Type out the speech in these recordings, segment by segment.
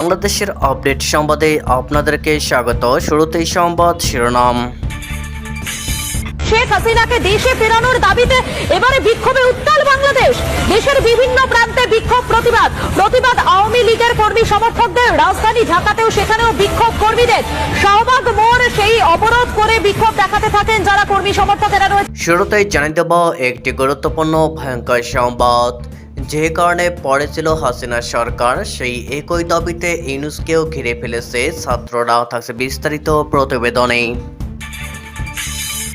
বাংলাদেশের আপডেট সংবাদে আপনাদেরকে স্বাগত। শুরুতেই সংবাদ শিরোনাম। শেখ হাসিনাকে দেশে ফেরানোর দাবিতে এবারে বিক্ষোভে উত্তাল বাংলাদেশ। দেশের বিভিন্ন প্রান্তে বিক্ষোভ প্রতিবাদ। প্রতিবাদ আওয়ামী লীগের কর্মী সমর্থকদের। রাজধানী ঢাকাতেও সেখানেও বিক্ষোভ কর্মীদের। শাহবাগ মোড় সেই অবরোধ করে বিক্ষোভ দেখাতে থাকেন যারা কর্মী সমর্থকেরা রয়েছে। শুরুতেই জানিয়ে দেব একটি গুরুত্বপূর্ণ ভয়ঙ্কর সংবাদ। যে কারণে পড়েছিল হাসিনা সরকার, সেই একই দাবিতে ইউনুসকেও ঘিরে ফেলেছে ছাত্ররা। থাকছে বিস্তারিত প্রতিবেদনে।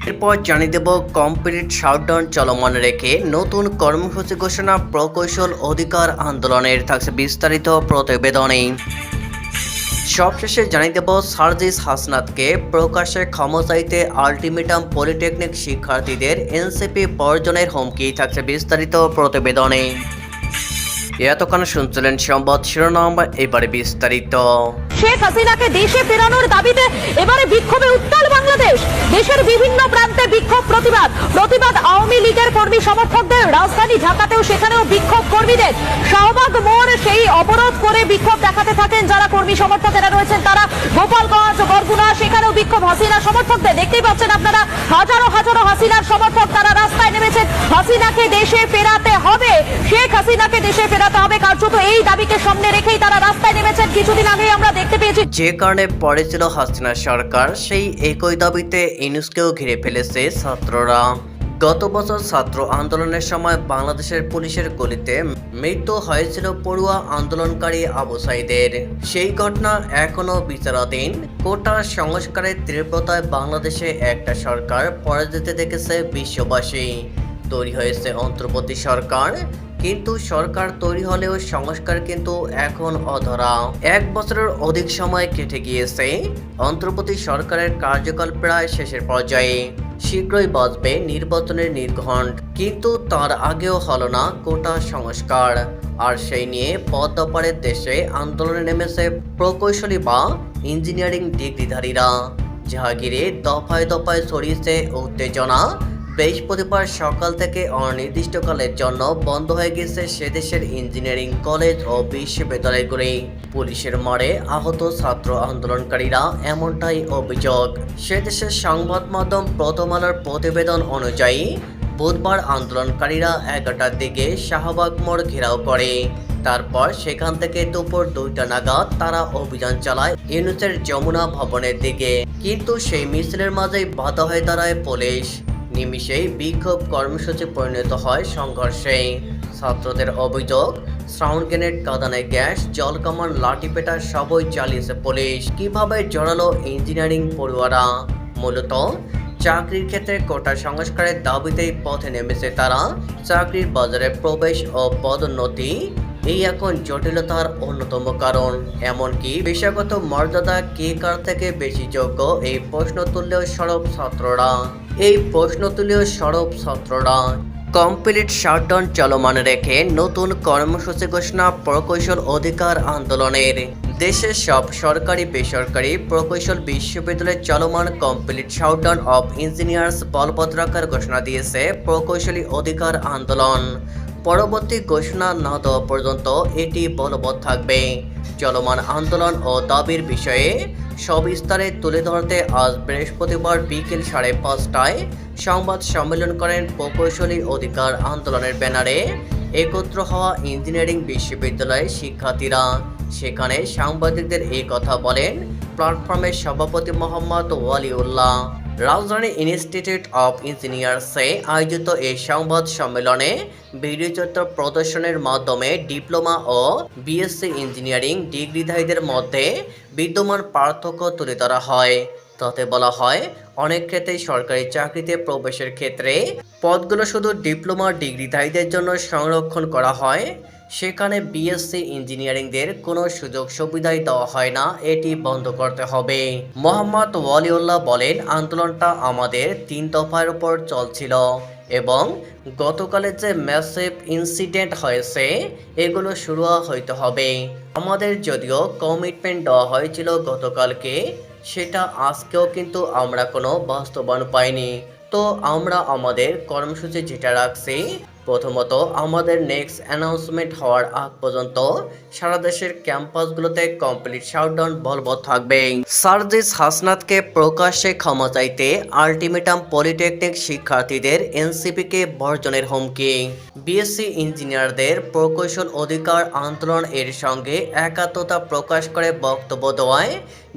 এরপর জানিয়ে দেব কমপ্লিট শাটডাউন চলমান রেখে নতুন কর্মসূচি ঘোষণা, প্রকৌশল অধিকার আন্দোলনের থাকছে বিস্তারিত প্রতিবেদনে। সবশেষে জানিয়ে দেব সার্জিস হাসনাতকে প্রকাশ্যে ক্ষমা চাইতে আলটিমেটাম পলিটেকনিক শিক্ষার্থীদের এনসিপি বর্জনের হুমকি থাকছে বিস্তারিত প্রতিবেদনে। এতক্ষণ শুনছিলেন সংবাদ শিরোনাম, এবারে বিস্তারিত। শেখ হাসিনাকে দেশে ফেরানোর দাবিতে এবারে বিক্ষোভে উত্তাল বাংলাদেশ। দেশের বিভিন্ন প্রান্তে বিক্ষোভ প্রতিবাদ। প্রতিবাদ আওয়ামী লীগের কর্মী সমর্থকদের। রাজধানী ঢাকাতেও সেখানেও বিক্ষোভ কর্মীদের। শাহবাগ মোড় সেই অবরোধ করে বিক্ষোভ দেখাতে থাকেন যারা কর্মী সমর্থকেরা রয়েছেন তারা। গোপালগঞ্জ, বরগুনা, সেখানেও বিক্ষোভ হাসিনা সমর্থকদের। দেখতেই পাচ্ছেন আপনারা, হাজারো হাজারো হাসিনার সমর্থক তারা রাস্তায় নেমেছেন। হাসিনাকে দেশে ফেরাতে হবে। শেখ হাসিনাকে দেশে ফেরাতে হবে। কার্যত এই দাবিকে সামনে রেখেই তারা রাস্তায় নেমেছেন। কিছুদিন আগেই আমরা দেখতে পেয়েছি যে কারণে হাসিনা সরকার, সেই একই দাবিতে ইনুসকেও ঘিরে ফেলেছে ছাত্ররা। গত বছর ছাত্র আন্দোলনের সময় বাংলাদেশের পুলিশের গুলিতে মৃত্যু হয়েছিল পড়ুয়া আন্দোলনকারী আবু সাইদের। সেই ঘটনা এখনও বিচারাধীন। কোটা সংস্কারের তীব্রতায় বাংলাদেশে একটা সরকার পরে যেতে দেখেছে বিশ্ববাসী। তৈরি হয়েছে অন্তর্বর্তী সরকার। কিন্তু সরকার তৈরি হলেও সংস্কার কিন্তু এখন অধরা। এক বছরের অধিক সময় কেটে গিয়েছে। অন্তর্বর্তী সরকারের কার্যকাল প্রায় শেষের পর্যায়ে। শীঘ্রই বাজবে নির্বাচনের নির্ঘণ্ট। কিন্তু তার আগেও হলো না কোটা সংস্কার। আর সেই নিয়ে পদ্মাপাড়ের দেশে আন্দোলনে নেমেছে প্রকৌশলী বা ইঞ্জিনিয়ারিং ডিগ্রিধারীরা। জাহাগীরে দফায় দফায় ছড়িয়েছে উত্তেজনা বৃহস্পতিবার সকাল থেকে অনির্দিষ্টকালের জন্য বন্ধ হয়ে গেছে সেদেশের ইঞ্জিনিয়ারিং কলেজ ও বিশ্ববিদ্যালয়গুলি। পুলিশের মারে আহত ছাত্র আন্দোলনকারীরা এমনটাই অভিযোগ। সেদেশের সংবাদ মাধ্যম প্রথম আলোর প্রতিবেদন অনুযায়ী, বুধবার আন্দোলনকারীরা এগারোটার দিকে শাহবাগ মোড় ঘেরাও করে। তারপর সেখান থেকে দুপুর দুইটা নাগাদ তারা অভিযান চালায় ইউনুসের যমুনা ভবনের দিকে। কিন্তু সেই মিছিলের মাঝেই বাধা হয়ে দাঁড়ায় পুলিশ। নিমিষেই বিক্ষোভ কর্মসূচি পরিণত হয় সংঘর্ষে। ছাত্রদের অভিযোগ, সাউন্ড গ্রেনেড কাদানে গ্যাস জল কামান লাঠিপেটা সবই চালিয়েছে পুলিশ। কীভাবে জড়ালো ইঞ্জিনিয়ারিং পড়ুয়ারা? মূলত, চাকরির ক্ষেত্রে কোটা সংস্কারের দাবিতেই পথে নেমেছে তারা। চাকরির বাজারে প্রবেশ ও পদোন্নতি এই এখন জটিলতার অন্যতম কারণ। এমনকি পেশাগত মর্যাদা কে কার থেকে বেশি যোগ্য, এই প্রশ্ন তুললেও সরব ছাত্ররা। এই প্রশ্ন তুলেও সরব ছাত্ররা কমপ্লিট শাটডাউন চলমান রেখে নতুন কর্মসূচি ঘোষণা প্রকৌশল অধিকার আন্দোলনের। দেশের সব সরকারি, বেসরকারি প্রকৌশল বিশ্ববিদ্যালয়ে চলমান কমপ্লিট শাটডাউন অফ ইঞ্জিনিয়ার্স বলবৎ রাখার ঘোষণা দিয়েছে প্রকৌশলী অধিকার আন্দোলন। পরবর্তী ঘোষণা না দেওয়া পর্যন্ত এটি বলবৎ থাকবে। চলমান আন্দোলন ও দাবির বিষয়ে সবিস্তারে তুলে ধরতে আজ বৃহস্পতিবার বিকেল সাড়ে পাঁচটায় সংবাদ সম্মেলন করেন প্রকৌশলী অধিকার আন্দোলনের ব্যানারে একত্র হওয়া ইঞ্জিনিয়ারিং বিশ্ববিদ্যালয়ের শিক্ষার্থীরা। সেখানে সাংবাদিকদের এই কথা বলেন প্ল্যাটফর্মের সভাপতি মোহাম্মদ ওয়ালিউল্লাহ। রাজধানী ইনস্টিটিউট অফ ইঞ্জিনিয়ার্সে আয়োজিত এই সংবাদ সম্মেলনে ভিডিও চিত্র প্রদর্শনের মাধ্যমে ডিপ্লোমা ও বিএসসি ইঞ্জিনিয়ারিং ডিগ্রিধারীদের মধ্যে বিদ্যমান পার্থক্য তুলে ধরা হয়। তাতে বলা হয়, অনেক ক্ষেত্রেই সরকারি চাকরিতে প্রবেশের ক্ষেত্রে পদগুলো শুধু ডিপ্লোমা ডিগ্রিধারীদের জন্য সংরক্ষণ করা হয় সেখানে বিএসসি ইঞ্জিনিয়ারিংদের কোনো সুযোগ সুবিধাই দেওয়া হয় না, এটি বন্ধ করতে হবে। মোহাম্মদ ওয়ালিউল্লাহ বলেন, আন্দোলনটা আমাদের তিন দফার উপর চলছিল এবং গতকালের যে ম্যাসিভ ইনসিডেন্ট হয়েছে, এগুলো শুরু হইতে হবে। আমাদের যদিও কমিটমেন্ট দেওয়া হয়েছিল গতকালকে, সেটা আজকেও কিন্তু আমরা কোনো বাস্তবায়ন পাইনি। তো আমরা আমাদের কর্মসূচি যেটা রাখছি প্রথমত, আমাদের নেক্সট অ্যানাউন্সমেন্ট হওয়ার আগ পর্যন্ত সারা দেশের ক্যাম্পাসগুলোতে কমপ্লিট শাটডাউন বলবৎ থাকবে। সার্জিস হাসনাতকে প্রকাশ্যে ক্ষমা চাইতে আলটিমেটাম পলিটেকনিক শিক্ষার্থীদের এনসিপিকে বর্জনের হুমকি। বিএসসি ইঞ্জিনিয়ারদের প্রকৌশল অধিকার আন্দোলন এর সঙ্গে একাত্মতা প্রকাশ করে বক্তব্য দেওয়ায়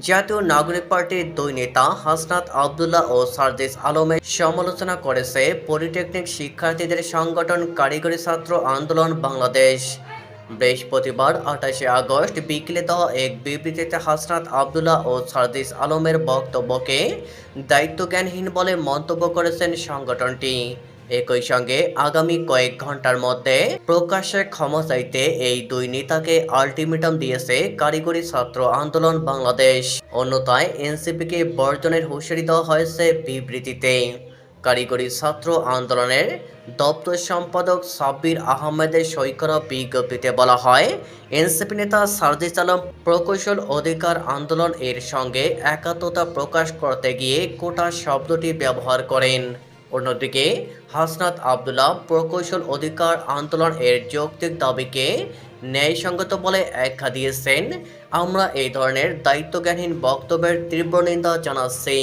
জাতীয় নাগরিক পার্টির দুই নেতা হাসনাত আবদুল্লাহ ও সার্জিস আলমের সমালোচনা করেছে পলিটেকনিক শিক্ষার্থীদের সংগঠন কারিগরি ছাত্র আন্দোলন বাংলাদেশ। বৃহস্পতিবার আঠাশে আগস্ট বিকেলে দেওয়া এক বিবৃতিতে হাসনাত আবদুল্লাহ ও সার্জিস আলমের বক্তব্যকে দায়িত্বজ্ঞানহীন বলে মন্তব্য করেছেন সংগঠনটি। একই সঙ্গে আগামী কয়েক ঘণ্টার মধ্যে প্রকাশ্যে ক্ষমা চাইতে এই দুই নেতাকে আলটিমেটাম দিয়েছে কারিগরি ছাত্র আন্দোলন বাংলাদেশ। অন্যথায় এনসিপিকে বর্জনের হুঁশিয়ারি দেওয়া হয়েছে বিবৃতিতে। কারিগরি ছাত্র আন্দোলনের দপ্তর সম্পাদক সাব্বির আহমেদের সই করা বিজ্ঞপ্তিতে বলা হয়, এনসিপি নেতা সার্জিস আলম প্রকৌশল অধিকার আন্দোলন এর সঙ্গে একাত্মতা প্রকাশ করতে গিয়ে কোটা শব্দটি ব্যবহার করেন। অন্যদিকে, হাসনাত আবদুল্লাহ প্রকৌশল অধিকার আন্দোলন এর যৌক্তিক দাবিকে ন্যায়সঙ্গত বলে ব্যাখ্যা দিয়েছেন। আমরা এই ধরনের দায়িত্বজ্ঞানহীন বক্তব্যের তীব্র নিন্দা জানাচ্ছি।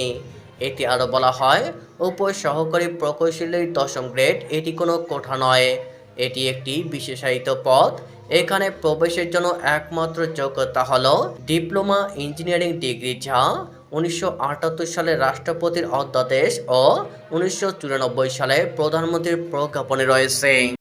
এটি আরও বলা হয় উপ সহকারী প্রকৌশলীর দশম গ্রেড, এটি কোনো কোঠা নয়। এটি একটি বিশেষায়িত পথ। এখানে প্রবেশের জন্য একমাত্র যোগ্যতা হল ডিপ্লোমা ইঞ্জিনিয়ারিং ডিগ্রি যা উনিশশো আটাত্তর সালে রাষ্ট্রপতির অধ্যাদেশ ও উনিশশো চুরানব্বই সালে প্রধানমন্ত্রীর প্রজ্ঞাপনে রয়েছে।